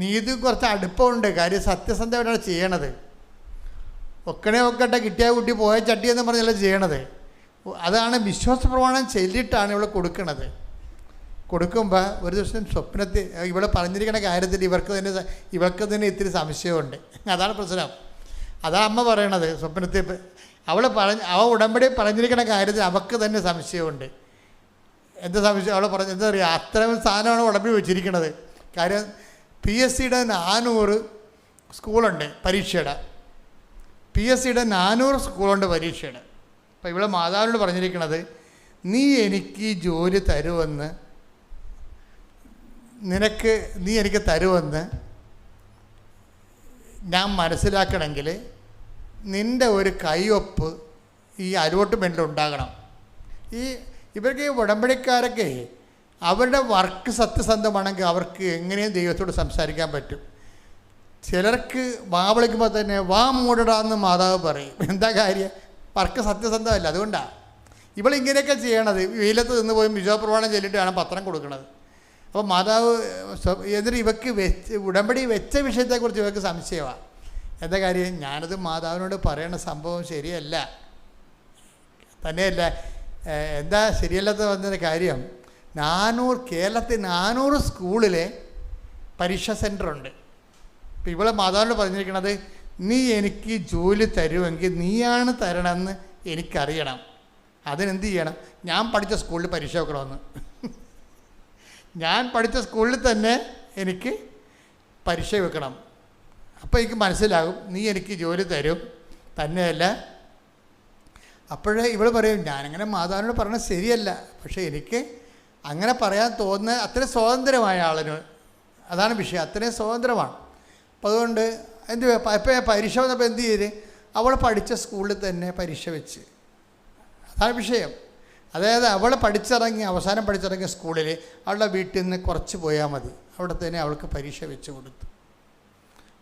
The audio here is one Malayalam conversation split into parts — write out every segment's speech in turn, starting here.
നീതി കുറച്ച് അടുപ്പമുണ്ട്. കാര്യം സത്യസന്ധമായിട്ടാണ് ചെയ്യണത്? ഒക്കണേ ഒക്കട്ടെ കിട്ടിയ കുട്ടി പോയ ചട്ടി എന്ന് പറഞ്ഞല്ല ചെയ്യണത്? അതാണ് വിശ്വാസ പ്രമാണം ചെല്ലിട്ടാണ് ഇവിടെ കൊടുക്കണത്. കൊടുക്കുമ്പോൾ ഒരു ദിവസം സ്വപ്നത്തിൽ ഇവിടെ പറഞ്ഞിരിക്കുന്ന കാര്യത്തിൽ ഇവർക്ക് തന്നെ ഇവർക്ക് തന്നെ ഇത്തിരി സംശയമുണ്ട്. അതാണ് പ്രശ്നം. അതാണ് അമ്മ പറയണത് സ്വപ്നത്തിൽ. അവൾ പറഞ്ഞ അവ ഉടമ്പടി പറഞ്ഞിരിക്കുന്ന കാര്യത്തിൽ അവൾക്ക് തന്നെ സംശയമുണ്ട്. എന്താ സംശയം? അവൾ പറഞ്ഞ എന്താ പറയുക അത്രയും സാധനമാണ് ഉടമ്പടി വെച്ചിരിക്കുന്നത് കാര്യം പി എസ് സിയുടെ നാനൂറ് സ്കൂളുണ്ട് പരീക്ഷയുടെ. പി എസ് സിയുടെ നാനൂറ് സ്കൂളുണ്ട് പരീക്ഷയുടെ. അപ്പോൾ ഇവിടെ മാതാവിനോട് പറഞ്ഞിരിക്കുന്നത് നീ എനിക്ക് ജോലി തരുമെന്ന് നിനക്ക് നീ എനിക്ക് തരുമെന്ന് ഞാൻ മനസ്സിലാക്കണമെങ്കിൽ നിന്റെ ഒരു കൈയൊപ്പ് ഈ അലോട്ട്മെന്റിൽ ഉണ്ടാകണം. ഈ ഇവർക്ക് ഈ ഉടമ്പടിക്കാരൊക്കെ അവരുടെ വർക്ക് സത്യസന്ധമാണെങ്കിൽ അവർക്ക് എങ്ങനെയും ദൈവത്തോട് സംസാരിക്കാൻ പറ്റും. ചിലർക്ക് വാ വിളിക്കുമ്പോൾ തന്നെ വാ മൂടടാന്ന് മാതാവ് പറയും. എന്താ കാര്യം? വർക്ക് സത്യസന്ധമല്ല അതുകൊണ്ടാണ് ഇവളിങ്ങനെയൊക്കെ ചെയ്യണത്. വെയിലത്ത് നിന്ന് പോയി വിജയപ്രവാണം ചെല്ലിട്ടാണ് പത്രം കൊടുക്കുന്നത് അപ്പോൾ മാതാവ് എന്നിട്ട് ഇവക്ക് വെച്ച് ഉടമ്പടി വെച്ച വിഷയത്തെക്കുറിച്ച് ഇവർക്ക് സംശയമാണ് എന്താ കാര്യം? ഞാനത് മാതാവിനോട് പറയണ സംഭവം ശരിയല്ല. തന്നെയല്ല എന്താ ശരിയല്ലാത്ത വന്നൊരു കാര്യം? നാനൂറ് കേരളത്തിൽ നാനൂറ് സ്കൂളിലെ പരീക്ഷാ സെന്ററുണ്ട് ഇപ്പം ഇവിടെ മാതാവിനോട് പറഞ്ഞിരിക്കണത് നീ എനിക്ക് ജോലി തരുമെങ്കിൽ നീയാണ് തരണമെന്ന് എനിക്കറിയണം. അതിനെന്ത് ചെയ്യണം? ഞാൻ പഠിച്ച സ്കൂളിൽ പരീക്ഷ വെക്കണമെന്ന്. ഞാൻ പഠിച്ച സ്കൂളിൽ തന്നെ എനിക്ക് പരീക്ഷ വെക്കണം. അപ്പോൾ എനിക്ക് മനസ്സിലാകും നീ എനിക്ക് ജോലി തരും. തന്നെയല്ല. അപ്പോഴേ ഇവൾ പറയും ഞാനങ്ങനെ മാതാവിനോട് പറഞ്ഞത് ശരിയല്ല. പക്ഷേ എനിക്ക് അങ്ങനെ പറയാൻ തോന്നുന്ന അത്രയും സ്വതന്ത്രമായ ആളിന്. അതാണ് വിഷയം. അത്രയും സ്വതന്ത്രമാണ് അപ്പോൾ അതുകൊണ്ട് എന്ത് ഇപ്പോൾ പരീക്ഷ വന്നപ്പോൾ എന്ത് ചെയ്ത്? അവൾ പഠിച്ച സ്കൂളിൽ തന്നെ പരീക്ഷ വെച്ച്. അതാണ് വിഷയം. അതായത് അവൾ പഠിച്ചിറങ്ങി അവസാനം പഠിച്ചിറങ്ങിയ സ്കൂളിൽ അവളുടെ വീട്ടിൽ നിന്ന് കുറച്ച് പോയാൽ മതി. അവിടെ തന്നെ അവൾക്ക് പരീക്ഷ വെച്ച് കൊടുത്തു.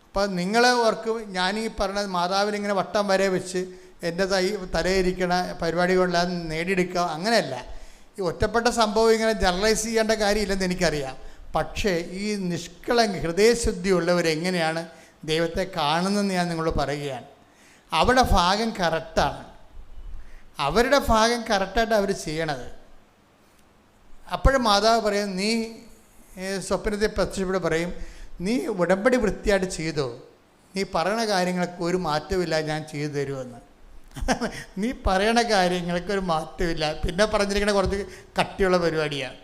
അപ്പോൾ നിങ്ങൾ ഓർക്ക് ഞാനീ പറഞ്ഞ മാതാവിനിങ്ങനെ വട്ടം വരെ വെച്ച് എന്റെ തൈ തലയിരിക്കണ പരിപാടികളെല്ലാം നേടിയെടുക്കുക അങ്ങനെയല്ല. ഈ ഒറ്റപ്പെട്ട സംഭവം ഇങ്ങനെ ജനറലൈസ് ചെയ്യേണ്ട കാര്യമില്ലെന്ന് എനിക്കറിയാം. പക്ഷേ ഈ നിഷ്കളങ്ക ഹൃദയശുദ്ധിയുള്ളവരെങ്ങനെയാണ് ദൈവത്തെ കാണുന്നതെന്ന് ഞാൻ നിങ്ങളോട് പറയുകയാണ്. അവിടെ ഭാഗം കറക്റ്റാണ് അവരുടെ ഭാഗം കറക്റ്റായിട്ട് അവർ ചെയ്യണത്. അപ്പോഴും മാതാവ് പറയും നീ സ്വപ്നത്തെ പ്രത്യക്ഷപ്പെട്ട് പറയും നീ ഉടമ്പടി വൃത്തിയായിട്ട് ചെയ്തോ? നീ പറയണ കാര്യങ്ങൾക്ക് ഒരു മാറ്റമില്ല ഞാൻ ചെയ്തു തരുമെന്ന്. നീ പറയണ കാര്യങ്ങൾക്ക് ഒരു മാറ്റമില്ല. പിന്നെ പറഞ്ഞിരിക്കണ കുറച്ച് കട്ടിയുള്ള പരിപാടിയാണ്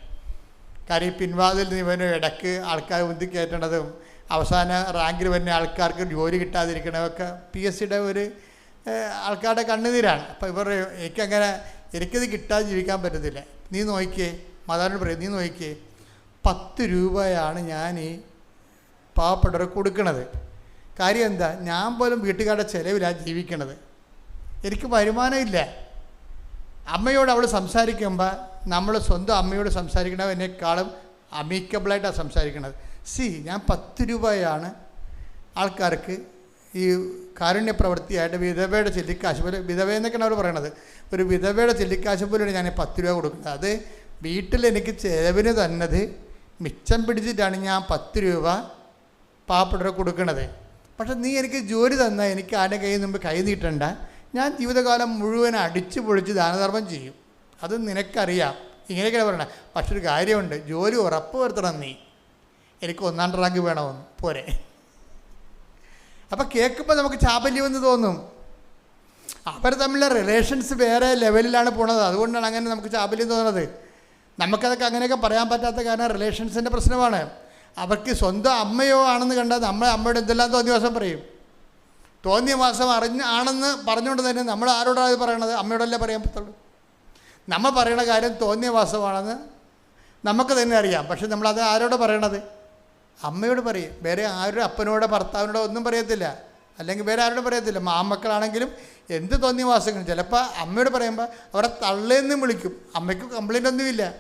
കാര്യം ഈ പിൻവാതിൽ ഇവന് ഇടയ്ക്ക് ആൾക്കാർ ബുദ്ധി കയറ്റണതും അവസാന റാങ്കിൽ വരുന്ന ആൾക്കാർക്ക് ജോലി കിട്ടാതിരിക്കണതൊക്കെ പി എസ് സിയുടെ ഒരു ആൾക്കാരുടെ കണ്ണുനീരാണ്. അപ്പോൾ ഇവർ എനിക്കങ്ങനെ എനിക്കിത് കിട്ടാതെ ജീവിക്കാൻ പറ്റത്തില്ല. നീ നോക്കിയേ മാതാവിനോട് പറയും നീ നോക്കിയേ പത്ത് രൂപയാണ് ഞാൻ ഈ പാവപ്പെട്ടവർക്ക് കൊടുക്കണത്. കാര്യം എന്താ? ഞാൻ പോലും വീട്ടുകാരുടെ ചിലവിലാണ് ജീവിക്കണത്. എനിക്ക് വരുമാനമില്ല. അമ്മയോട് അവൾ സംസാരിക്കുമ്പോൾ നമ്മൾ സ്വന്തം അമ്മയോട് സംസാരിക്കണതിനേക്കാളും അമീക്കബിളായിട്ടാണ് സംസാരിക്കണത്. സി ഞാൻ പത്ത് രൂപയാണ് ആൾക്കാർക്ക് ഈ കാരുണ്യ പ്രവൃത്തിയായിട്ട് വിധവയുടെ ചെല്ലിക്കാശ് പോലെ വിധവ എന്നൊക്കെയാണ് അവർ പറയണത്. ഒരു വിധവയുടെ ചെല്ലിക്കാശ് പോലെയാണ് ഞാൻ പത്ത് രൂപ കൊടുക്കുന്നത്. അത് വീട്ടിൽ എനിക്ക് ചെലവിന് തന്നത് മിച്ചം പിടിച്ചിട്ടാണ് ഞാൻ പത്ത് രൂപ പാവപ്പെട്ടവരെ കൊടുക്കണത്. പക്ഷെ നീ എനിക്ക് ജോലി തന്നാൽ എനിക്ക് ആരുടെ കയ്യിൽ മുമ്പ് കൈ നീട്ടണ്ട. ഞാൻ ജീവിതകാലം മുഴുവൻ അടിച്ചു പൊളിച്ച് ദാനധർമ്മം ചെയ്യും. അത് നിനക്കറിയാം. ഇങ്ങനെയൊക്കെയാണ് പറയണത് പക്ഷെ ഒരു കാര്യമുണ്ട്. ജോലി ഉറപ്പ് വരുത്തണം നീ. എനിക്ക് ഒന്നാം റാങ്ക് വേണമെന്ന്. പോരെ. അപ്പം കേൾക്കുമ്പോൾ നമുക്ക് ചാപല്യമെന്ന് തോന്നും. അവർ തമ്മിലുള്ള റിലേഷൻസ് വേറെ ലെവലിലാണ് പോണത്. അതുകൊണ്ടാണ് അങ്ങനെ നമുക്ക് ചാപല്യം തോന്നുന്നത്. നമുക്കതൊക്കെ അങ്ങനെയൊക്കെ പറയാൻ പറ്റാത്ത കാരണം റിലേഷൻസിന്റെ പ്രശ്നമാണ്. അവർക്ക് സ്വന്തം അമ്മയോ ആണെന്ന് കണ്ടാൽ നമ്മളെ അമ്മയോട് എന്തെല്ലാം തോന്നിയ ദിവസം പറയും. തോന്നിയ മാസം അറിഞ്ഞ് ആണെന്ന് പറഞ്ഞുകൊണ്ട് തന്നെ നമ്മൾ ആരോടാണ് പറയണത്? അമ്മയോടല്ലേ പറയാൻ പറ്റുള്ളൂ. നമ്മൾ പറയണ കാര്യം തോന്നിയ മാസമാണെന്ന് നമുക്ക് തന്നെ അറിയാം. പക്ഷെ നമ്മളത് ആരോട് പറയണത്? അമ്മയോട് പറയും. വേറെ ആരുടെ അപ്പനോടോ ഭർത്താവിനോടോ ഒന്നും പറയത്തില്ല. അല്ലെങ്കിൽ വേറെ ആരോടും പറയത്തില്ല. മാമക്കളാണെങ്കിലും എന്ത് തോന്നിയ മാസങ്ങളും ചിലപ്പോൾ അമ്മയോട് പറയുമ്പോൾ അവരെ തള്ളേന്നും വിളിക്കും. അമ്മയ്ക്ക് കംപ്ലൈന്റ് ഒന്നുമില്ല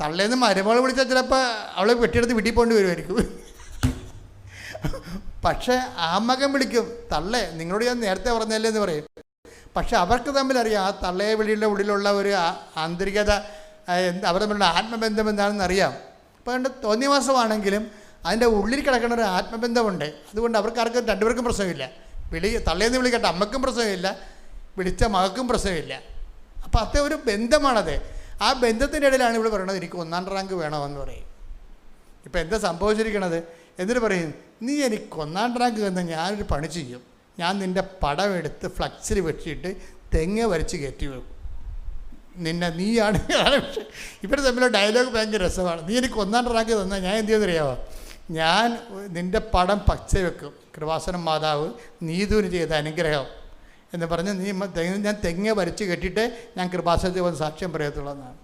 തള്ളേന്ന് മരുമകൾ വിളിച്ചാൽ ചിലപ്പോൾ അവളെ വെട്ടിയെടുത്ത് വീട്ടിൽ പോകേണ്ടി വരുമായിരിക്കും പക്ഷേ ആ മകൻ വിളിക്കും തള്ളേ നിങ്ങളോട് ഞാൻ നേരത്തെ പറഞ്ഞല്ലേ എന്ന് പറയും. പക്ഷെ അവർക്ക് തമ്മിലറിയാം ആ തള്ളയെ വിളിയുടെ ഉള്ളിലുള്ള ഒരു ആന്തരികത അവർ തമ്മിലുള്ള ആത്മബന്ധം എന്താണെന്ന് അറിയാം അപ്പോൾ അതുകൊണ്ട് തോന്നിയവാസമാണെങ്കിലും അതിന്റെ ഉള്ളിൽ കിടക്കുന്ന ഒരു ആത്മബന്ധമുണ്ട്. അതുകൊണ്ട് അവർക്ക് ആർക്കും രണ്ടുപേർക്കും പ്രശ്നമില്ല. വിളി തള്ളേന്ന് വിളിക്കട്ടെ അമ്മക്കും പ്രശ്നമില്ല വിളിച്ച മകൾക്കും പ്രശ്നമില്ല. അപ്പോൾ അത്ര ഒരു ബന്ധമാണത്. ആ ബന്ധത്തിന്റെ ഇടയിലാണ് ഇവിടെ പറയുന്നത് എനിക്ക് ഒന്നാം റാങ്ക് വേണമെന്ന് പറയും. ഇപ്പോൾ എന്താ സംഭവിച്ചിരിക്കണത്? എന്നിട്ട് പറയും നീ എനിക്ക് ഒന്നാം റാങ്ക് തന്ന ഞാനൊരു പണി ചെയ്യും. ഞാൻ നിന്റെ പടം എടുത്ത് ഫ്ലക്സിൽ വെച്ചിട്ട് തെങ്ങ് വരച്ച് കയറ്റി വെക്കും. നിന്നെ നീയാണ് ഇവർ തമ്മിലുള്ള ഡയലോഗ് ഭയങ്കര രസമാണ്. നീ എനിക്ക് ഒന്നാം റാങ്ക് തന്നാൽ ഞാൻ എന്ത് ചെയ്യുന്നറിയാമോ ഞാൻ നിന്റെ പടം പച്ച വെക്കും. കൃപാസനം മാതാവ് നീതുവിന് ചെയ്ത അനുഗ്രഹം. എന്ന് പറഞ്ഞ് നീ ഞാൻ തെങ്ങ് വരച്ച് കെട്ടിയിട്ട് ഞാൻ കൃപാസനത്തിൽ വന്ന് സാക്ഷ്യം പറയത്തുള്ളൂ എന്നാണ്.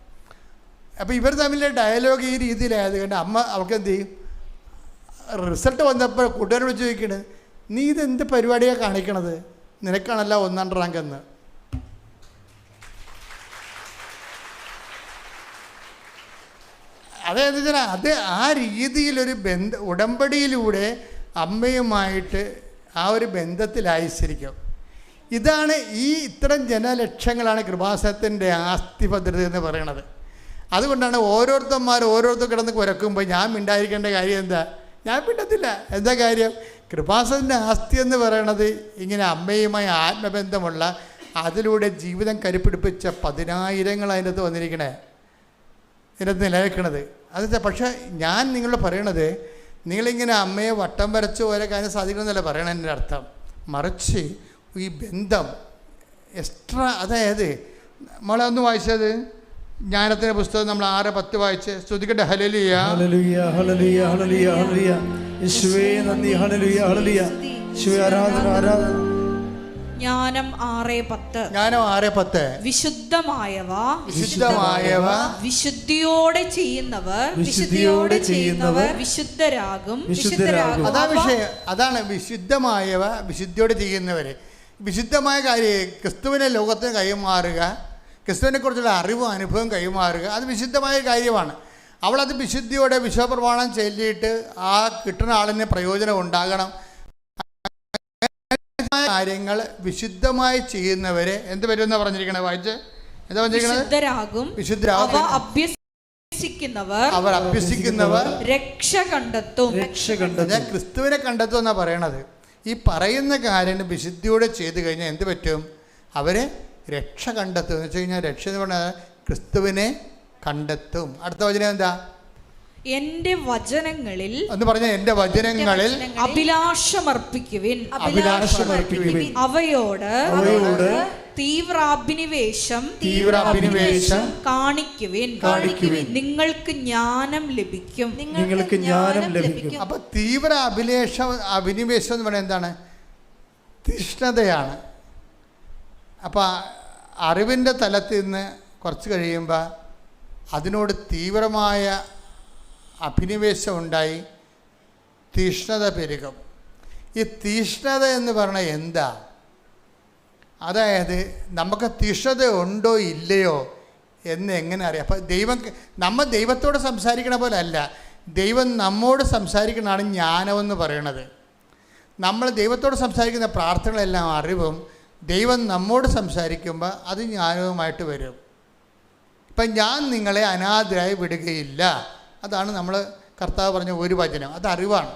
അപ്പോൾ ഇവർ തമ്മിലെ ഡയലോഗ് ഈ രീതിയിലായത് കൊണ്ട് അമ്മ അവൾക്ക് എന്ത് ചെയ്യും? റിസൾട്ട് വന്നപ്പോൾ കൂട്ടുകാരോട് ചോദിക്കണ് നീ ഇത് എന്ത് പരിപാടിയാണ് കാണിക്കണത്? നിനക്കാണല്ല ഒന്നാം റാങ്ക് എന്ന്. അതായത് വെച്ചാൽ അത് ആ രീതിയിലൊരു ബന്ധ ഉടമ്പടിയിലൂടെ അമ്മയുമായിട്ട് ആ ഒരു ബന്ധത്തിലായിരിക്കും ഇതാണ് ഈ ഇത്തരം ജനലക്ഷങ്ങളാണ് കൃപാസനത്തിന്റെ ആസ്തി ഭദ്രത എന്ന് പറയണത്. അതുകൊണ്ടാണ് ഓരോരുത്തന്മാർ ഓരോരുത്തർ കിടന്ന് കുരക്കുമ്പോൾ ഞാൻ മിണ്ടായിരിക്കേണ്ട കാര്യം എന്താ? ഞാൻ പിടത്തില്ല എന്താ കാര്യം? കൃപാസനത്തിന്റെ ആസ്തി എന്ന് പറയണത് ഇങ്ങനെ അമ്മയുമായി ആത്മബന്ധമുള്ള അതിലൂടെ ജീവിതം കരുപ്പിടിപ്പിച്ച പതിനായിരങ്ങൾ അതിനകത്ത് വന്നിരിക്കണേ. ഇതിനകത്ത് നിലനിൽക്കണത്. അത് പക്ഷേ ഞാൻ നിങ്ങളോട് പറയണത് നിങ്ങളിങ്ങനെ അമ്മയെ വട്ടം വരച്ച് ഓരോ കാര്യം സാധിക്കണമെന്നല്ല പറയണതിന്റെ അർത്ഥം. മറിച്ച് ഈ ബന്ധം എക്സ്ട്രാ അതായത് നമ്മളെ ഒന്ന് വായിച്ചത്. ജ്ഞാനത്തിന്റെ പുസ്തകം നമ്മൾ ആറ് പത്ത് വായിച്ച്? ശ്രുതിക്കട്ടെ hallelujah hallelujah hallelujah hallelujah hallelujah. യേശുവേ നന്ദി. Hallelujah hallelujah. യേശുവേ ആരാധന ആരാധന. ജ്ഞാനം ആറ് പത്ത്. ജ്ഞാനം ആറ് പത്ത്. വിശുദ്ധമായവ. വിശുദ്ധമായവ. വിശുദ്ധിയോടെ ചെയ്യുന്നവർ. വിശുദ്ധിയോടെ ചെയ്യുന്നവർ വിശുദ്ധരാകും. വിശുദ്ധരാകും. അതാ വിഷയം. അതാണ് വിശുദ്ധമായവ വിശുദ്ധിയോടെ ചെയ്യുന്നവര്. വിശുദ്ധമായ കാര്യം ക്രിസ്തുവിനെ ലോകത്തിന് കൈമാറുക ക്രിസ്തുവിനെ കുറിച്ചുള്ള അറിവും അനുഭവം കൈമാറുക. അത് വിശുദ്ധമായ കാര്യമാണ്. അവളത് വിശുദ്ധിയോടെ വിശ്വപ്രമാണം ചൊല്ലിയിട്ട് ആ കിട്ടുന്ന ആളിന് പ്രയോജനം ഉണ്ടാകണം. കാര്യങ്ങൾ വിശുദ്ധമായി ചെയ്യുന്നവരെ എന്ത് വരുമെന്നാണ് പറഞ്ഞിരിക്കണേ വായിച്ച്? എന്താ പറഞ്ഞിരിക്കണത്? വിശുദ്ധരാകും. അവർ അഭ്യസിക്കുന്നവർ രക്ഷ കണ്ടെത്തും. രക്ഷ കണ്ടെത്തും. ഞാൻ ക്രിസ്തുവിനെ എന്നാ പറയണത്. ഈ പറയുന്ന കാര്യം വിശുദ്ധിയോടെ ചെയ്തു കഴിഞ്ഞാൽ എന്ത് പറ്റും? അവരെ രക്ഷ കണ്ടെത്തും. എന്ന് വെച്ച് കഴിഞ്ഞാൽ രക്ഷ എന്ന് പറഞ്ഞാൽ ക്രിസ്തുവിനെ കണ്ടെത്തും. അടുത്ത വചനം എന്താ? എന്റെ വചനങ്ങളിൽ എന്ന് പറഞ്ഞ എന്റെ വചനങ്ങളിൽ അഭിലാഷമർപ്പിക്കുവിൻ. അഭിലാഷമർപ്പിക്കുവിൻ. അവയോട് അവയോട് തീവ്രാഭിനിവേശം തീവ്രാഭിനിവേശം കാണിക്കുവിൻ. കാണിക്കുവിൻ. നിങ്ങൾക്ക് ജ്ഞാനം ലഭിക്കും. നിങ്ങൾക്ക് ജ്ഞാനം ലഭിക്കും. അപ്പൊ തീവ്ര അഭിലേഷം അഭിനിവേശം എന്ന് പറയുന്നത് എന്താണ്? തീഷ്ണതയാണ്. അപ്പോൾ അറിവിന്റെ തലത്തിൽ നിന്ന് കുറച്ച് കഴിയുമ്പോൾ അതിനോട് തീവ്രമായ അഭിനിവേശം ഉണ്ടായി തീഷ്ണത പെരുകും. ഈ തീഷ്ണത എന്ന് പറഞ്ഞാൽ എന്താ? അതായത് നമുക്ക് തീഷ്ണത ഉണ്ടോ ഇല്ലയോ എന്ന് എങ്ങനെ അറിയാം? അപ്പോൾ ദൈവം നമ്മൾ ദൈവത്തോട് സംസാരിക്കണ പോലെ അല്ല ദൈവം നമ്മോട് സംസാരിക്കണതാണ് ജ്ഞാനമെന്ന് പറയണത്. നമ്മൾ ദൈവത്തോട് സംസാരിക്കുന്ന പ്രാർത്ഥനകളെല്ലാം അറിവും ദൈവം നമ്മോട് സംസാരിക്കുമ്പോൾ അത് ജ്ഞാനവുമായിട്ട് വരും. ഇപ്പം ഞാൻ നിങ്ങളെ അനാഥരായി വിടുകയില്ല. അതാണ് നമ്മൾ കർത്താവ് പറഞ്ഞ ഒരു വചനം. അത് അറിവാണ്.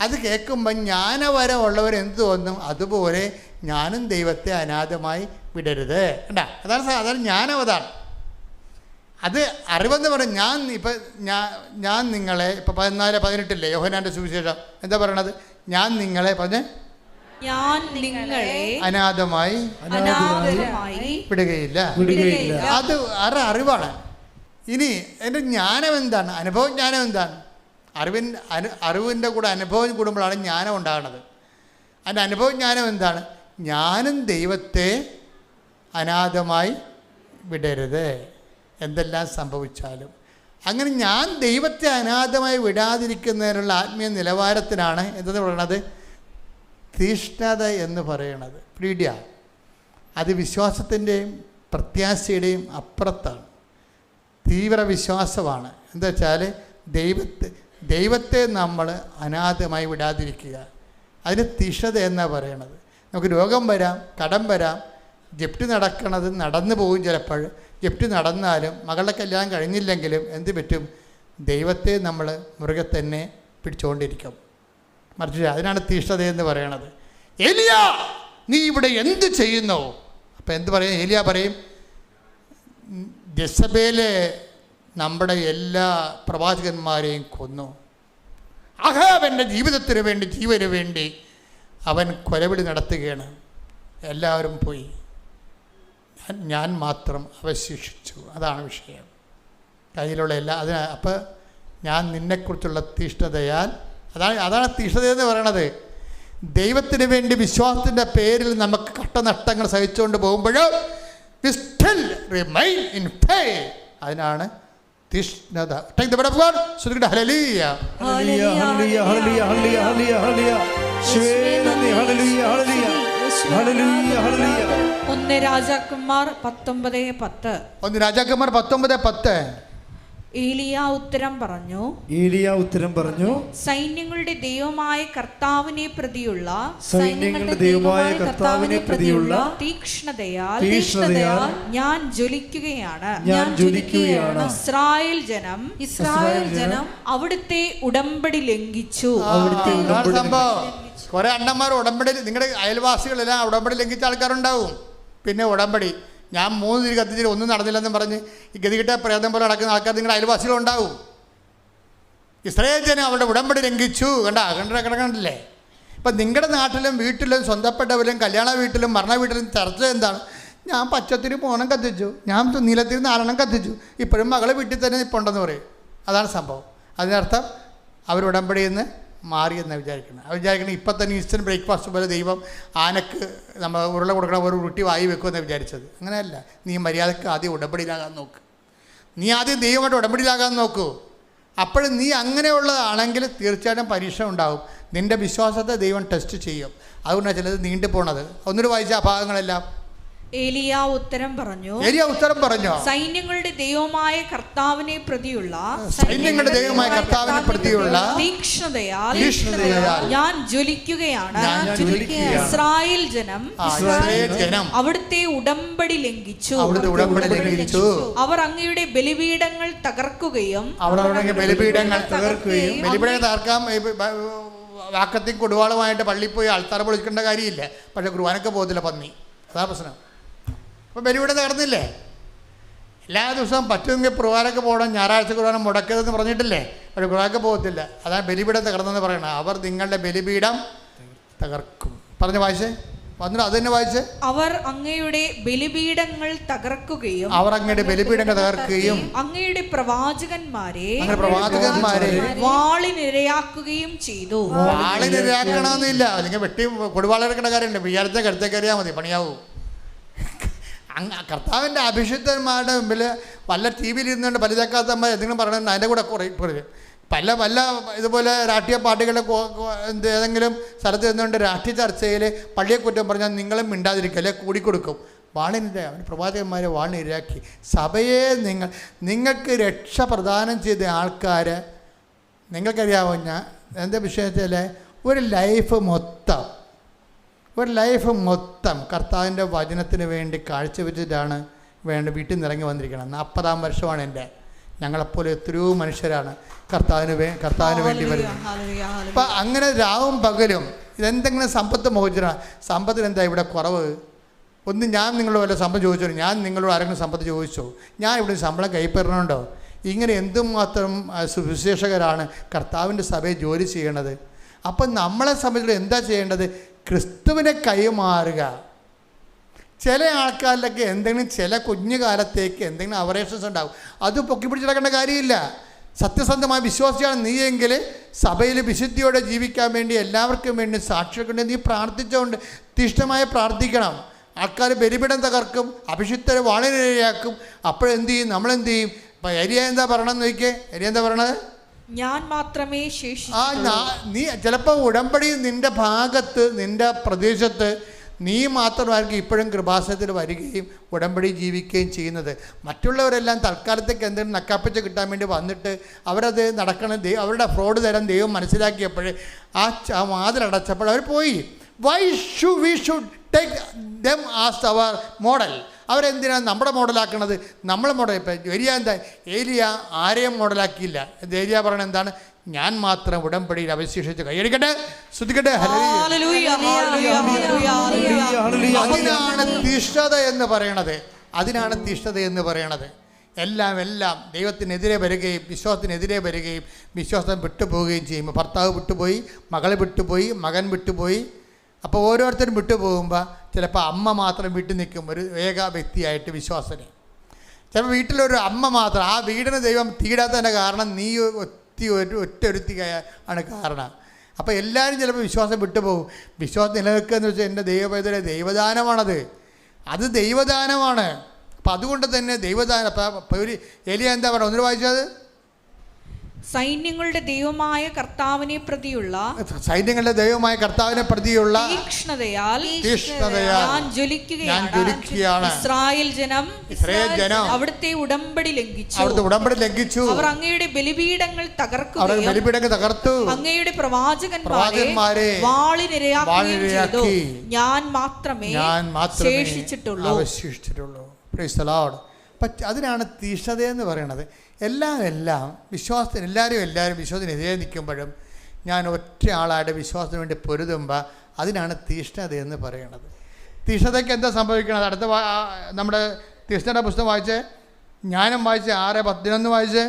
അത് കേൾക്കുമ്പോൾ ജ്ഞാനവരം ഉള്ളവർ എന്ത് തോന്നും? അതുപോലെ ഞാനും ദൈവത്തെ അനാഥമായി വിടരുത്. കണ്ടാ? അതാണ് അതാണ് ജ്ഞാനം അതാണ് അത് അറിവെന്ന് പറയും ഞാൻ ഇപ്പം ഞാൻ ഞാൻ നിങ്ങളെ ഇപ്പം പതിനാല് പതിനെട്ടില്ലേ യോഹനാന്റെ സുവിശേഷം? എന്താ പറയണത്? ഞാൻ നിങ്ങളെ പറഞ്ഞ് ഞാൻ നിങ്ങളെ അനാഥമായി അനാഥമായി വിടുകയില്ല. വിടുകയില്ല. അത് അറ അറിവാണ്. ഇനി എന്റെ ജ്ഞാനം എന്താണ്? അനുഭവ ജ്ഞാനം എന്താണ്? അറിവിൻ അനു അറിവിന്റെ കൂടെ അനുഭവം കൂടുമ്പോഴാണ് ജ്ഞാനം ഉണ്ടാകുന്നത്. അതിന്റെ അനുഭവ ജ്ഞാനം എന്താണ്? ഞാനും ദൈവത്തെ അനാഥമായി വിടരുത്. എന്തെല്ലാം സംഭവിച്ചാലും. അങ്ങനെ ഞാൻ ദൈവത്തെ അനാഥമായി വിടാതിരിക്കുന്നതിനുള്ള ആത്മീയ നിലവാരത്തിനാണ് എന്തെന്ന് പറയുന്നത്? തീഷ്ണത എന്ന് പറയണത്. പ്രീഡിയ അത് വിശ്വാസത്തിന്റെയും പ്രത്യാശയുടെയും അപ്പുറത്താണ്. തീവ്ര വിശ്വാസമാണ്. എന്താ വെച്ചാൽ ദൈവത്തെ ദൈവത്തെ നമ്മൾ അനാഥമായി വിടാതിരിക്കുക. അതിന് തീഷ്ണത എന്നാണ് പറയണത്. നമുക്ക് രോഗം വരാം കടം വരാം ജപ്തി നടക്കണത് നടന്നു പോകും ചിലപ്പോൾ. ജപ്തി നടന്നാലും മകളുടെ കല്യാണം കഴിഞ്ഞില്ലെങ്കിലും എന്ത് പറ്റും? ദൈവത്തെ നമ്മൾ മുറുകെ തന്നെ പിടിച്ചുകൊണ്ടിരിക്കും. മറിച്ച് അതിനാണ് തീഷ്ണത എന്ന് പറയണത്. ഏലിയ നീ ഇവിടെ എന്ത് ചെയ്യുന്നു? അപ്പം എന്ത് പറയും? ഏലിയ പറയും ജസബേലെ നമ്മുടെ എല്ലാ പ്രവാചകന്മാരെയും കൊന്നു. അഹാബന്റെ ജീവിതത്തിന് വേണ്ടി ജീവന് വേണ്ടി അവൻ കൊലവിളി നടത്തുകയാണ്. എല്ലാവരും പോയി. ഞാൻ മാത്രം അവശേഷിച്ചു. അതാണ് വിഷയം. കയ്യിലുള്ള എല്ലാ അതിന് അപ്പോൾ ഞാൻ നിന്നെക്കുറിച്ചുള്ള തീഷ്ണതയാൽ അതാണ് അതാണ് തീഷ്ണത എന്ന് പറയണത് ദൈവത്തിന് വേണ്ടി വിശ്വാസത്തിന്റെ പേരിൽ നമുക്ക് കട്ട കട്ടനഷ്ടങ്ങൾ സഹിച്ചുകൊണ്ട് പോകുമ്പോൾ സ്റ്റിൽ റിമൈൻ ഇൻ ഫേ അതിനാണ് തീഷ്ണത God. ശ്രുതിക്കട്ടെ, hallelujah. Hallelujah, hallelujah, hallelujah, hallelujah, hallelujah, hallelujah. Hallelujah, hallelujah. Hallelujah, hallelujah. ഒന്ന് രാജാക്കന്മാർ പത്തൊമ്പത് പത്ത് ഒന്ന് രാജാക്കന്മാർ പത്തൊമ്പത് പത്ത് ഏലിയ ഉത്തരം പറഞ്ഞു. ഏലിയ ഉത്തരം പറഞ്ഞു. സൈന്യങ്ങളുടെ ദൈവമായ കർത്താവിനെ പ്രതിയുള്ള സൈന്യങ്ങളുടെ ദൈവമായ കർത്താവിനെ പ്രതിയുള്ള തീക്ഷ്ണതയാൽ തീക്ഷ്ണതയാൽ ഞാൻ ജ്വലിക്കുകയാണ്. ഞാൻ ജ്വലിക്കുകയാണ്. ഇസ്രായേൽ ജനം ഇസ്രായേൽ ജനം അവിടുത്തെ ഉടമ്പടി ലംഘിച്ചു. അവിടുത്തെ ഉടമ്പടി സംഭവം. കുറെ അണ്ണന്മാർ ഉടമ്പടി നിങ്ങളുടെ അയൽവാസികളെല്ലാം ഉടമ്പടി ലംഘിച്ച ആൾക്കാരുണ്ടാവും. പിന്നെ ഉടമ്പടി. ഞാൻ മൂന്ന് തിരി കത്തിച്ചിട്ട് ഒന്നും നടന്നില്ലെന്നും പറഞ്ഞ് ഈ ഗതികിട്ട പ്രേതം പോലെ നടക്കുന്ന ആൾക്കാർ നിങ്ങളുടെ അയൽവാസികളുണ്ടാവും. ഇസ്രയേൽ ജനം അവരുടെ ഉടമ്പടി ലംഘിച്ചു. കണ്ട? കണ്ട കിടക്കണ്ടില്ലേ ഇപ്പം നിങ്ങളുടെ നാട്ടിലും വീട്ടിലും സ്വന്തപ്പെട്ടവരും കല്യാണ വീട്ടിലും മരണ വീട്ടിലും ചർച്ച എന്താണ്? ഞാൻ പച്ചത്തിരി പോണം കത്തിച്ചു. ഞാൻ നീലത്തിരി നാലെണ്ണം കത്തിച്ചു. ഇപ്പോഴും മകളെ വീട്ടിൽ തന്നെ നിൽപ്പുണ്ടെന്ന് പറയും. അതാണ് സംഭവം. അതിനർത്ഥം അവർ ഉടമ്പടിയിൽ നിന്ന് മാറിയെന്ന് വിചാരിക്കണം. അവർ വിചാരിക്കണം ഇപ്പം തന്നെ ഇൻസ്റ്റന്റ് ബ്രേക്ക്ഫാസ്റ്റ് പോലെ ദൈവം ആനക്ക് നമ്മൾ ഉരുള കൊടുക്കണ ഒരു ഉരുട്ടി വായി വെക്കുമെന്ന് വിചാരിച്ചത്. അങ്ങനെയല്ല. നീ മര്യാദയ്ക്ക് ആദ്യം ഉടമ്പടിയിലാകാൻ നോക്ക്. നീ ആദ്യം ദൈവമായിട്ട് ഉടമ്പടിയിലാകാൻ നോക്കൂ. അപ്പോഴും നീ അങ്ങനെയുള്ളതാണെങ്കിൽ തീർച്ചയായിട്ടും പരീക്ഷ ഉണ്ടാകും നിന്റെ വിശ്വാസത്തെ ദൈവം ടെസ്റ്റ് ചെയ്യും. അതുകൊണ്ടാണ് ചിലത് നീണ്ടു പോണത് ഒന്നൊരു വായിച്ച ആ ഭാഗങ്ങളെല്ലാം ഏലിയ ഉത്തരം പറഞ്ഞു. ഏരിയ ഉത്തരം പറഞ്ഞു. സൈന്യങ്ങളുടെ ദൈവമായ കർത്താവിനെ പ്രതിയുള്ള സൈന്യങ്ങളുടെ ദൈവമായ കർത്താവിനെ പ്രതിയുള്ള തീക്ഷ്ണതയാൽ ഞാൻ ജ്വലിക്കുകയാണ്. ഇസ്രായേൽ ജനം ജനം. അവിടുത്തെ ഉടമ്പടി ലംഘിച്ചു. അവിടുത്തെ ഉടമ്പടി ലംഘിച്ചു. അവർ അങ്ങയുടെ ബലിപീഠങ്ങൾ തകർക്കുകയും അവർ അവിടെ ബലിപീഠങ്ങൾ തകർക്കുകയും ബലിപീഠം തകർക്കാൻ വാക്കത്തിൽ കൊടുവാളുമായിട്ട് പള്ളിയിൽ പോയി ആൾത്താറ പൊളിക്കേണ്ട കാര്യമില്ല. പക്ഷെ കുർബാനൊക്കെ പോകത്തില്ല പന്നി. അതാ പ്രശ്നം. അപ്പോൾ ബലിവിടെ നടന്നില്ലേ? എല്ലാ ദിവസവും പറ്റുമെങ്കിൽ കുർബാനക്ക് പോകണം ഞായറാഴ്ച കുർബാന മുടക്കരുതെന്ന് പറഞ്ഞിട്ടില്ലേ? അവർ കുർബാനക്ക് പോകത്തില്ല. അതാണ് ബലിപീഠം തകർന്നെന്ന് പറയണം. അവർ നിങ്ങളുടെ ബലിപീഠം തകർക്കും. പറഞ്ഞ വായിച്ചേ? വന്നിട്ട് അത് തന്നെ വായിച്ചേ? അവർ അങ്ങയുടെ ബലിപീഠങ്ങൾ തകർക്കുകയും അവർ അങ്ങയുടെ ബലിപീഠങ്ങൾ തകർക്കുകയും അങ്ങയുടെ പ്രവാചകന്മാരെ അങ്ങനെ പ്രവാചകന്മാരെ വാളിനിരയാക്കുകയും ചെയ്തു. വാളിനിരയാക്കണമെന്നില്ല അല്ലെങ്കിൽ വെട്ടി കൊടുവാളെടുക്കേണ്ട കാര്യമില്ല വിചാരത്തെ കരുത്തേക്കറിയാൽ മതി. പണിയാവും. അങ്ങ് കർത്താവിന്റെ അഭിഷിക്തന്മാരുടെ മുമ്പിൽ വല്ല ടി വിയിൽ ഇരുന്നുകൊണ്ട് പലിതക്കാത്തമ്മ എന്തെങ്കിലും പറയണമെന്ന് അതിന്റെ കൂടെ കുറേ പറയും പല പല ഇതുപോലെ രാഷ്ട്രീയ പാർട്ടികളുടെ ഏതെങ്കിലും സ്ഥലത്ത് നിന്നുകൊണ്ട് രാഷ്ട്രീയ ചർച്ചയിൽ പള്ളിയെ കുറ്റം പറഞ്ഞാൽ നിങ്ങളും മിണ്ടാതിരിക്കുക അല്ലെ? കൂടിക്കൊടുക്കും. വാണിനിര അവൻ പ്രവാചകന്മാരെ വാണിനിരയാക്കി സഭയെ നിങ്ങൾ നിങ്ങൾക്ക് രക്ഷ പ്രദാനം ചെയ്ത ആൾക്കാർ നിങ്ങൾക്കറിയാവുന്ന എന്താ വിഷയത്തിൽ ഒരു ലൈഫ് മൊത്തം. ഒരു ലൈഫ് മൊത്തം കർത്താവിന്റെ വചനത്തിന് വേണ്ടി കാഴ്ചവെച്ചിട്ടാണ് വേണ്ട വീട്ടിൽ നിന്ന് ഇറങ്ങി വന്നിരിക്കണം നാൽപ്പതാം വർഷമാണ് എന്റെ. ഞങ്ങളെപ്പോലെ എത്രയോ മനുഷ്യരാണ് കർത്താവിന് വേ കർത്താവിന് വേണ്ടി വരുന്നത്. അപ്പം അങ്ങനെ രാവും പകലും ഇതെന്തെങ്കിലും സമ്പത്ത് മോചന സമ്പത്തിന് എന്താ ഇവിടെ കുറവ്? ഒന്ന് ഞാൻ നിങ്ങളോട് വല്ല സമ്പത്ത് ചോദിച്ചോ? ഞാൻ നിങ്ങളോട് ആരെങ്കിലും സമ്പത്ത് ചോദിച്ചോ? ഞാൻ ഇവിടെ ശമ്പളം കൈപ്പറണുണ്ടോ? ഇങ്ങനെ എന്തുമാത്രം സുവിശേഷകരാണ് കർത്താവിന്റെ സഭയിൽ ജോലി ചെയ്യണത്? അപ്പം നമ്മളെ സംബന്ധിച്ചിടത്തോളം എന്താ ചെയ്യേണ്ടത്? ക്രിസ്തുവിനെ കൈമാറുക. ചില ആൾക്കാരിലൊക്കെ എന്തെങ്കിലും ചില കുഞ്ഞു കാലത്തേക്ക് എന്തെങ്കിലും അവറേഷൻസ് ഉണ്ടാകും അത് പൊക്കി പിടിച്ചിടക്കേണ്ട കാര്യമില്ല. സത്യസന്ധമായ വിശ്വാസിയാണ് നീയെങ്കിൽ സഭയിൽ വിശുദ്ധിയോടെ ജീവിക്കാൻ വേണ്ടി എല്ലാവർക്കും വേണ്ടി സാക്ഷികൾക്ക് വേണ്ടി നീ പ്രാർത്ഥിച്ചുകൊണ്ട് തീഷ്ണമായി പ്രാർത്ഥിക്കണം. ആൾക്കാർ ബലിപിടം തകർക്കും അഭിഷിക്തരെ വാളിനിരയാക്കും അപ്പോഴെന്ത് ചെയ്യും? നമ്മളെന്ത് ചെയ്യും? അപ്പം എരിയ എന്താ പറയണമെന്ന് നോക്കിയേ എരിയ എന്താ പറയണത്? ഞാൻ മാത്രമേ ആ ശേഷിച്ചു നീ ചിലപ്പോൾ ഉടമ്പടി നിന്റെ ഭാഗത്ത് നിന്റെ പ്രദേശത്ത് നീ മാത്രമായിരിക്കും ഇപ്പോഴും കൃപാസനത്തിൽ വരികയും ഉടമ്പടി ജീവിക്കുകയും ചെയ്യുന്നത്. മറ്റുള്ളവരെല്ലാം തൽക്കാലത്തേക്ക് എന്തെങ്കിലും നക്കാപ്പിച്ച് കിട്ടാൻ വേണ്ടി വന്നിട്ട് അവരത് നടക്കണം. ദൈവം അവരുടെ ഫ്രോഡ് തരം ദൈവം മനസ്സിലാക്കിയപ്പോൾ ആ ആ വാതിലടച്ചപ്പോൾ അവർ പോയി. Why shoe we should take them as our model അവരെന്തിനാണ് നമ്മുടെ മോഡലാക്കണത്? നമ്മളെ മോഡൽ ഇപ്പം ഏരിയ എന്താ? ഏലിയ ആരെയും മോഡലാക്കിയില്ല. ഏരിയ പറയണത് എന്താണ്? ഞാൻ മാത്രം ഉടമ്പടിയിൽ അവശേഷിച്ച് കൈയടിക്കട്ടെ? ശ്രദ്ധിക്കട്ടെ. അതിനാണ് തിഷ്ഠത എന്ന് പറയണത്. അതിനാണ് തിഷ്ഠത എന്ന് പറയണത്. എല്ലാം എല്ലാം ദൈവത്തിനെതിരെ വരികയും വിശ്വാസത്തിനെതിരെ വരികയും വിശ്വാസം വിട്ടുപോവുകയും ചെയ്യും. ഭർത്താവ് വിട്ടുപോയി മകൾ വിട്ടുപോയി മകൻ വിട്ടുപോയി. അപ്പോൾ ഓരോരുത്തരും വിട്ടുപോകുമ്പോൾ ചിലപ്പോൾ അമ്മ മാത്രം വീട്ടിൽ നിൽക്കും ഒരു ഏക വ്യക്തിയായിട്ട് വിശ്വാസന്. ചിലപ്പോൾ വീട്ടിലൊരു അമ്മ മാത്രം ആ വീടിന് ദൈവം തീടാത്തതിന്റെ കാരണം നീ ഒത്തി ഒരു ഒറ്റ ഒരുത്തി ആണ് കാരണം. അപ്പോൾ എല്ലാവരും ചിലപ്പോൾ വിശ്വാസം വിട്ടുപോകും. വിശ്വാസം നിലനിൽക്കുക എന്ന് വെച്ചാൽ എന്റെ ദൈവപൈതലെ ദൈവദാനമാണത്. അത് ദൈവദാനമാണ്. അപ്പം അതുകൊണ്ട് തന്നെ ദൈവദാനം അപ്പം ഒരു എലിയ എന്താ പറയുക ഒന്നിനു വായിച്ചത്? സൈന്യങ്ങളുടെ ദൈവമായ കർത്താവിനെ പ്രതിയുള്ള സൈന്യങ്ങളുടെ ദൈവമായ കർത്താവിനെ പ്രതിയുള്ള തീക്ഷ്ണതയാൽ തീക്ഷ്ണതയാൽ ഞാൻ ജ്വലിക്കുകയാണ്. ഇസ്രായേൽ ജനം ഇസ്രായേൽ ജനം അവിടുത്തെ ഉടമ്പടി ലംഘിച്ചു. അവിടുത്തെ ഉടമ്പടി ലംഘിച്ചു. അവർ അങ്ങയുടെ ബലിപീഠങ്ങൾ തകർക്കുകയും ബലിപീഠങ്ങൾ തകർത്തു. അങ്ങയുടെ പ്രവാചകന്മാരെ വാളിനിരയാക്കുകയും ചെയ്തു. ഞാൻ മാത്രമേ ഞാൻ മാത്രമേ ശേഷിച്ചിട്ടുള്ളൂ. പറ്റ അതിനാണ് തീഷ്ണതയെന്ന് പറയണത്. എല്ലാം എല്ലാം വിശ്വാസത്തിന് എല്ലാവരും എല്ലാവരും വിശ്വാസത്തിനെതിരെ നിൽക്കുമ്പോഴും ഞാൻ ഒറ്റ ആളായിട്ട് വിശ്വാസത്തിന് വേണ്ടി പൊരുതുമ്പോൾ അതിനാണ് തീഷ്ണതയെന്ന് പറയണത്. തീഷ്ണതയ്ക്ക് എന്താ സംഭവിക്കുന്നത് അടുത്ത നമ്മുടെ തീഷ്ണയുടെ പുസ്തകം വായിച്ചേ? ജ്ഞാനം വായിച്ച്? ആറ് പതിനൊന്ന് വായിച്ചേ?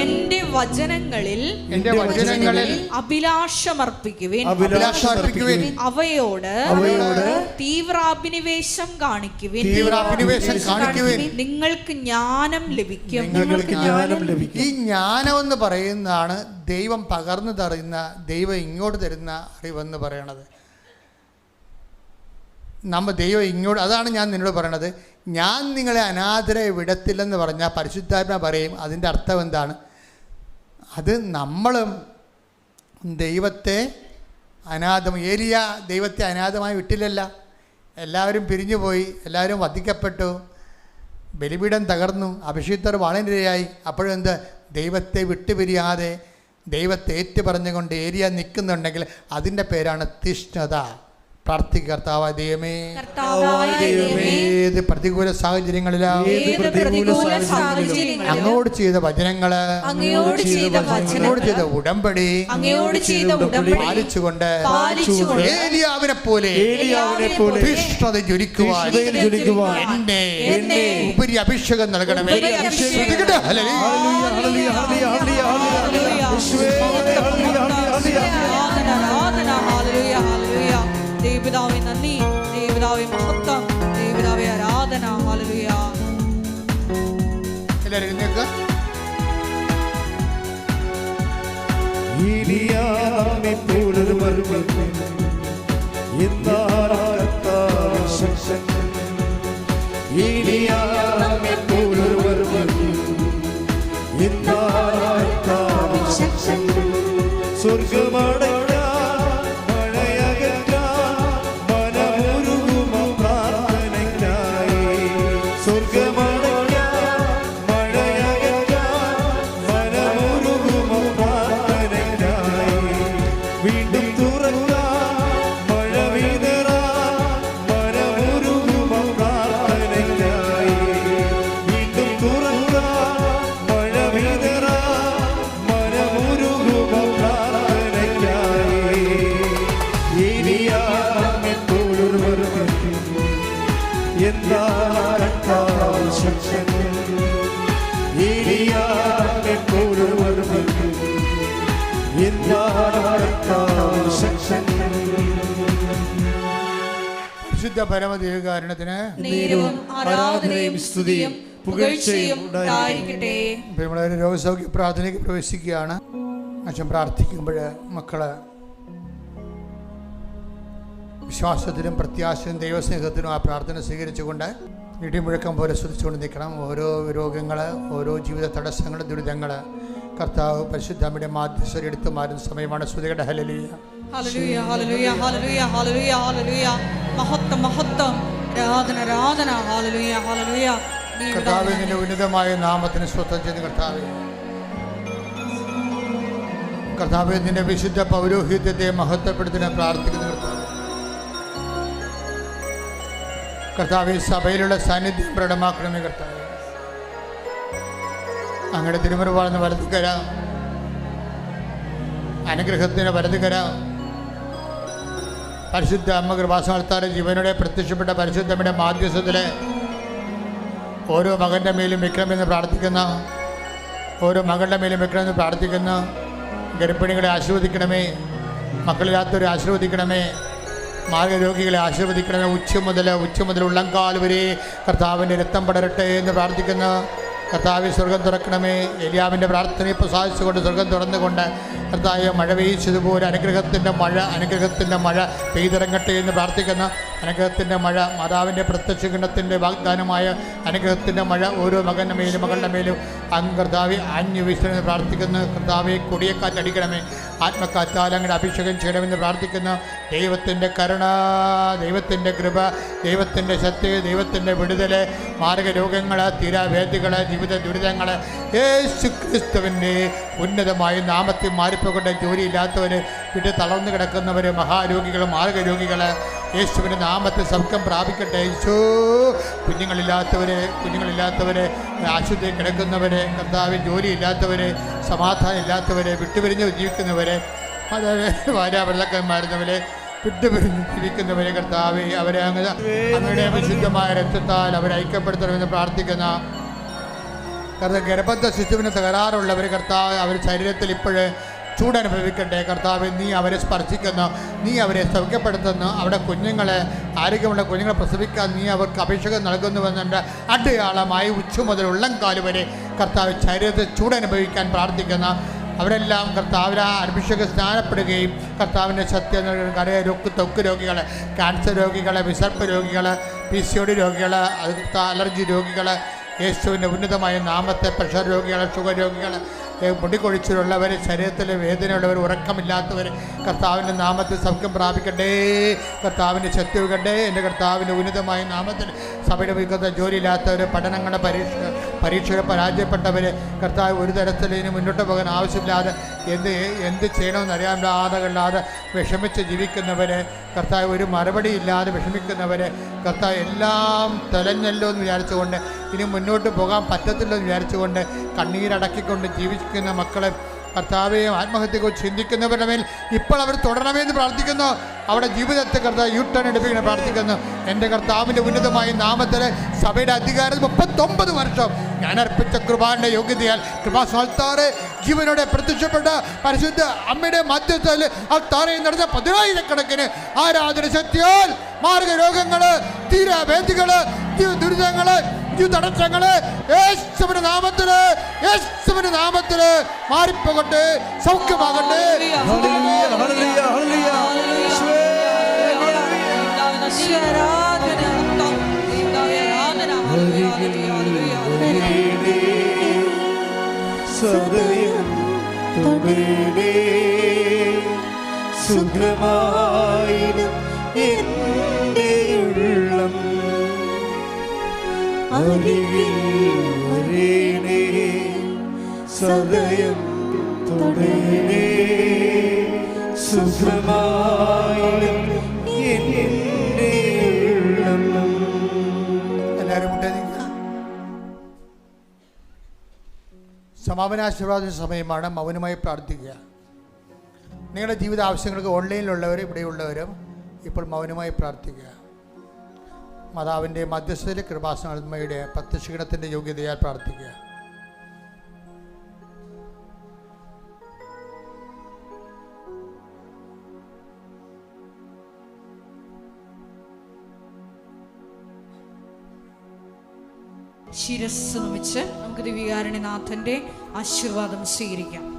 എന്റെ വചനങ്ങളിൽ എന്റെ വചനങ്ങളിൽ അഭിലാഷമർപ്പിക്കുവിൻ. അഭിലാഷമർപ്പിക്കുവിൻ. അവയോട് അവയോട് തീവ്രാഭിനിവേശം കാണിക്കുവിൻ. തീവ്ര അഭിനിവേശം നിങ്ങൾക്ക് ജ്ഞാനം ലഭിക്കും. നിങ്ങൾക്ക് ജ്ഞാനം ലഭിക്കും. ഈ ജ്ഞാനം എന്ന് പറയുന്നതാണ് ദൈവം പകർന്നു തരുന്ന ദൈവം ഇങ്ങോട്ട് തരുന്ന അറിവെന്ന് പറയണത്. നമ്മ ദൈവം ഇങ്ങോട്ട് അതാണ് ഞാൻ നിന്നോട് പറയണത്. ഞാൻ നിങ്ങളെ അനാഥരെ വിടത്തില്ലെന്ന് പറഞ്ഞാൽ പരിശുദ്ധാത്മ പറയും. അതിന്റെ അർത്ഥം എന്താണ്? അത് നമ്മളും ദൈവത്തെ അനാഥം ഏലിയ ദൈവത്തെ അനാഥമായി വിട്ടില്ലല്ല. എല്ലാവരും പിരിഞ്ഞുപോയി എല്ലാവരും വധിക്കപ്പെട്ടു. ബലിപീഠം തകർന്നു അഭിഷിക്തർ വളരെയായി അപ്പോഴെന്ത് ദൈവത്തെ വിട്ടുപിരിയാതെ ദൈവത്തെ ഏറ്റുപറഞ്ഞുകൊണ്ട് ഏരിയ നിൽക്കുന്നുണ്ടെങ്കിൽ അതിന്റെ പേരാണ് തിഷ്ണത. പ്രാർത്ഥിക്കുക കർത്താവായ ദൈവമേ. കർത്താവായ ദൈവമേ. ഏത് പ്രതികൂല സാഹചര്യങ്ങളിലും? അങ്ങോട് ചെയ്ത വചനങ്ങൾ അങ്ങയോട് ചെയ്ത അങ്ങോട് വചനങ്ങൾ ചെയ്ത ഉടമ്പടി അങ്ങയോട് ചെയ്ത ഉടമ്പടി പാലിച്ചുകൊണ്ട് ഏലിയാവിനെ പോലെ ജ്വലിക്കുവാൻ എന്നെ എന്നെ ഉപരി അഭിഷേകം നൽകണമേ. ഉപരി ദൈവപിതാവേ നന്ദി. ദൈവപിതാവേ മഹത്വം. ദൈവപിതാവേ ആരാധന. ഹല്ലേലൂയ. എല്ലാവരും വിശുദ്ധ പരമദേവകാരണത്തിന് ആരാധനയും സ്തുതിയും പുകഴ്ചയും ഉണ്ടായിരിക്കട്ടെ. രോഗസൗഖ്യ പ്രാർത്ഥനയ്ക്ക് പ്രവേശിക്കുകയാണ്. അച്ഛൻ പ്രാർത്ഥിക്കുമ്പോൾ മക്കൾ വിശ്വാസത്തിലും പ്രത്യാശയും ദൈവസ്നേഹത്തിനും ആ പ്രാർത്ഥന സ്വീകരിച്ചുകൊണ്ട് ഇടിമുഴക്കം പോലെ ശ്രദ്ധിച്ചുകൊണ്ട് നിൽക്കണം. ഓരോ രോഗങ്ങൾ ഓരോ ജീവിത തടസ്സങ്ങൾ ദുരിതങ്ങൾ കർത്താവ് പരിശുദ്ധമ്മയുടെ മാധ്യസ്ഥരെടുത്തു മാറുന്ന സമയമാണ്. ശ്രുതികളുടെ hallelujah hallelujah hallelujah hallelujah hallelujah hallelujah മഹത്വം മഹത്വം. രാധന രാധന. ഹല്ലേലൂയ ഹല്ലേലൂയ കർത്താവ് നിന്റെ ഉന്നതമായ നാമത്തിന് സ്വത്തം ചെയ്ത് കർത്താവ്. കർത്താവ് നിന്റെ വിശുദ്ധ പൗരോഹിത്യത്തെ മഹത്വപ്പെടുത്തിന് പ്രാർത്ഥിക്കുന്ന കർത്താവ്. കർത്താവ് സഭയിലുള്ള സാന്നിധ്യം പ്രകടമാക്കണമേ കർത്താവ്. അങ്ങയുടെ തിരുമുറവാളുന്ന വലതുകര അനുഗ്രഹത്തിന് വലതുകര പരിശുദ്ധ അമ്മ കൃപാസനത്താറ് ജീവനോടെ പ്രത്യക്ഷപ്പെട്ട പരിശുദ്ധമ്മയുടെ മാധ്യസ്ഥത്തിലെ ഓരോ മകന്റെ മേലും വിക്രമെന്ന് പ്രാർത്ഥിക്കുന്ന ഓരോ മകളുടെ മേലും വിക്രമെന്ന് പ്രാർത്ഥിക്കുന്ന ഗർഭിണികളെ ആശീർവദിക്കണമേ മക്കളില്ലാത്തവരെ ആശീർവദിക്കണമേ മാർഗരോഗികളെ ആശീർവദിക്കണമേ ഉച്ച മുതൽ ഉച്ച മുതൽ ഉള്ളംകാൽ വരെ കർത്താവിന്റെ രക്തം പടരട്ടെ എന്ന് പ്രാർത്ഥിക്കുന്ന കർത്താവ് സ്വർഗം തുറക്കണമേ. എലിയാവിന്റെ പ്രാർത്ഥനയെ പ്രസാദിച്ചുകൊണ്ട് സ്വർഗം തുറന്നുകൊണ്ട് കർത്താവ് മഴ പെയ്യിച്ചതുപോലെ അനുഗ്രഹത്തിന്റെ മഴ അനുഗ്രഹത്തിന്റെ മഴ പെയ്തിറങ്ങട്ടെ എന്ന് പ്രാർത്ഥിക്കുന്ന അനുഗ്രഹത്തിന്റെ മഴ മാതാവിന്റെ പ്രത്യക്ഷ ഗണത്തിന്റെ വാഗ്ദാനമായ അനുഗ്രഹത്തിന്റെ മഴ ഓരോ മകന്റെ മേലും മകളുടെ മേലും. അങ്ങ് കർത്താവെ അഞ്ഞു വീശണമെന്ന് പ്രാർത്ഥിക്കുന്നു. കർത്താവെ കൊടിയക്കാറ്റടിക്കണമേ ആത്മക്കാറ്റാൽ അങ്ങനെ അഭിഷേകം ചെയ്യണമെന്ന് പ്രാർത്ഥിക്കുന്ന. ദൈവത്തിന്റെ കരുണ ദൈവത്തിന്റെ കൃപ ദൈവത്തിന്റെ ശക്തി ദൈവത്തിന്റെ വിടുതൽ മാർഗരോഗങ്ങൾ തീരാവേദികൾ ജീവിത ദുരിതങ്ങൾ യേശു ക്രിസ്തുവിന്റെ ഉന്നതമായ നാമത്തിൽ മാറിപ്പോകേണ്ട ജോലിയില്ലാത്തവർ വിട്ട് തളർന്നു കിടക്കുന്നവർ മഹാരോഗികൾ മാർഗരോഗികൾ യേശുവിന്റെ നാമത്തെ സൗഖ്യം പ്രാപിക്കട്ടെ യേശു. കുഞ്ഞുങ്ങളില്ലാത്തവരെ കുഞ്ഞുങ്ങളില്ലാത്തവരെ ആശുപത്രിയിൽ കിടക്കുന്നവരെ കർത്താവിൽ ജോലിയില്ലാത്തവരെ സമാധാനം ഇല്ലാത്തവരെ വിട്ടുപിരിഞ്ഞ് ജീവിക്കുന്നവരെ അതായത് ഭാര്യാഭർത്താക്കന്മാരുന്നവരെ വിട്ടുപിരിഞ്ഞ് ജീവിക്കുന്നവരെ കർത്താവ് അവരെ അങ്ങ് അങ്ങയുടെ വിശുദ്ധമായ രക്തത്താൽ അവരെ ഐക്യപ്പെടുത്തണമെന്ന് പ്രാർത്ഥിക്കുന്ന കർത്താവ് ഗർഭത്തെ ശിശുവിന് തകരാറുള്ളവർ കർത്താവ് അവർ ശരീരത്തിൽ ഇപ്പോഴ് ചൂടനുഭവിക്കട്ടെ. കർത്താവ് നീ അവരെ സ്പർശിക്കുന്നു. നീ അവരെ സൗഖ്യപ്പെടുത്തുന്നു. അവിടെ കുഞ്ഞുങ്ങളെ ആരോഗ്യമുള്ള കുഞ്ഞുങ്ങളെ പ്രസവിക്കാൻ നീ അവർക്ക് അഭിഷേകം നൽകുന്നുവെന്നുണ്ട്. അടയാളമായി ഉച്ച മുതൽ ഉള്ളംകാൽ വരെ കർത്താവ് ശരീരത്തിൽ ചൂടനുഭവിക്കാൻ പ്രാർത്ഥിക്കുന്ന. അവരെല്ലാം കർത്താവിനെ അഭിഷേകം സ്നാനപ്പെടുകയും കർത്താവിന്റെ സത്യം കരയ രോഗ് തൊക്ക് രോഗികൾ ക്യാൻസർ രോഗികൾ വിസർപ്പ് രോഗികൾ പി സി ഒ ഡി രോഗികൾ അലർജി രോഗികൾ യേശുവിന്റെ ഉന്നതമായ നാമത്തെ പ്രഷർ രോഗികൾ ഷുഗർ രോഗികൾ മുടികൊഴിച്ചിലുള്ളവർ ശരീരത്തിലെ വേദനയുള്ളവർ ഉറക്കമില്ലാത്തവർ കർത്താവിന്റെ നാമത്തിൽ സൗഖ്യം പ്രാപിക്കട്ടെ. കർത്താവിന്റെ ശക്തി ഒഴുകട്ടെ. എന്റെ കർത്താവിന്റെ ഉന്നതമായ നാമത്തിൽ സഭയുടെ വികൃത ജോലിയില്ലാത്തവർ പഠനങ്ങളുടെ പരീക്ഷ പരീക്ഷകൾ പരാജയപ്പെട്ടവർ കർത്താവ് ഒരു തരത്തിൽ ഇനി മുന്നോട്ട് പോകാൻ ആവശ്യമില്ലാതെ എന്ത് എന്ത് ചെയ്യണമെന്ന് അറിയാമില്ലാതെ കല്ലാതെ വിഷമിച്ച് ജീവിക്കുന്നവർ കർത്താവ് ഒരു മറുപടി ഇല്ലാതെ വിഷമിക്കുന്നവർ കർത്താവ് എല്ലാം തെലഞ്ഞല്ലോ എന്ന് വിചാരിച്ചുകൊണ്ട് ഇനി മുന്നോട്ട് പോകാൻ പറ്റത്തില്ലോ എന്ന് വിചാരിച്ചുകൊണ്ട് കണ്ണീരടക്കിക്കൊണ്ട് ജീവിക്കുന്ന മക്കളെ കർത്താവെയും ആത്മഹത്യയെക്കുറിച്ച് ചിന്തിക്കുന്നവരുടെ മേൽ ഇപ്പോൾ അവർ തുടരണമെന്ന് പ്രാർത്ഥിക്കുന്നു. അവിടെ ജീവിതത്തെ കർത്താവ് യു ടേൺ എടുപ്പിക്കണം പ്രാർത്ഥിക്കുന്നു. എന്റെ കർത്താവിന്റെ ഉന്നതമായ നാമത്തിൽ സഭയുടെ അധികാരം മുപ്പത്തൊമ്പത് വർഷം ഞാൻ അർപ്പിച്ച കൃപാന്റെ യോഗ്യതയാൽ കൃപാസ്ഥാറ് ജീവനോടെ പ്രത്യക്ഷപ്പെട്ട പരിശുദ്ധ അമ്മയുടെ മധ്യത്തിൽ അത്താറയിൽ നടന്ന പതിനായിരക്കണക്കിന് ആരാധന ശക്തിയാൽ മാർഗരോഗങ്ങൾ തീരാവേദികൾ ദുരിതങ്ങൾ തടസ്സങ്ങൾ യേശുവിന്റെ നാമത്തിൽ യേശുവിന്റെ നാമത്തിൽ മാറിപ്പോകട്ടെ സൗഖ്യമാകട്ടെ. സദയം തുടരേ എന്റെ ഉള്ളം എല്ലാവരും സമാപനാശീർവാദ സമയമാണ്. മൗനമായി പ്രാർത്ഥിക്കുക. നിങ്ങളുടെ ജീവിത ആവശ്യങ്ങൾക്ക് ഓൺലൈനിലുള്ളവരും ഇവിടെയുള്ളവരും ഇപ്പോൾ മൗനമായി പ്രാർത്ഥിക്കുക. മാതാവിന്റെ മധ്യസ്ഥയിൽ കൃപാസനമ്മയുടെ പ്രത്യക്ഷീണത്തിന്റെ യോഗ്യതയാൽ പ്രാർത്ഥിക്കുക. ശിരസ് നമുക്ക് ദിവ്യകാരുണ്യനാഥന്റെ ആശീർവാദം സ്വീകരിക്കാം.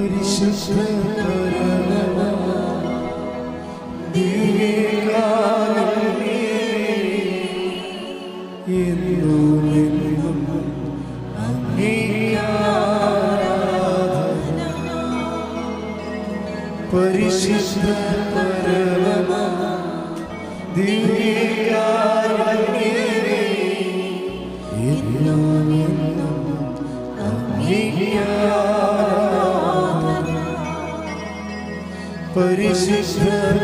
പരിശുദ്ധ. പരിശുദ്ധ പരമ ദിവ്യകാരുണ്യമേ, എന്നും എന്നും പരിശുദ്ധ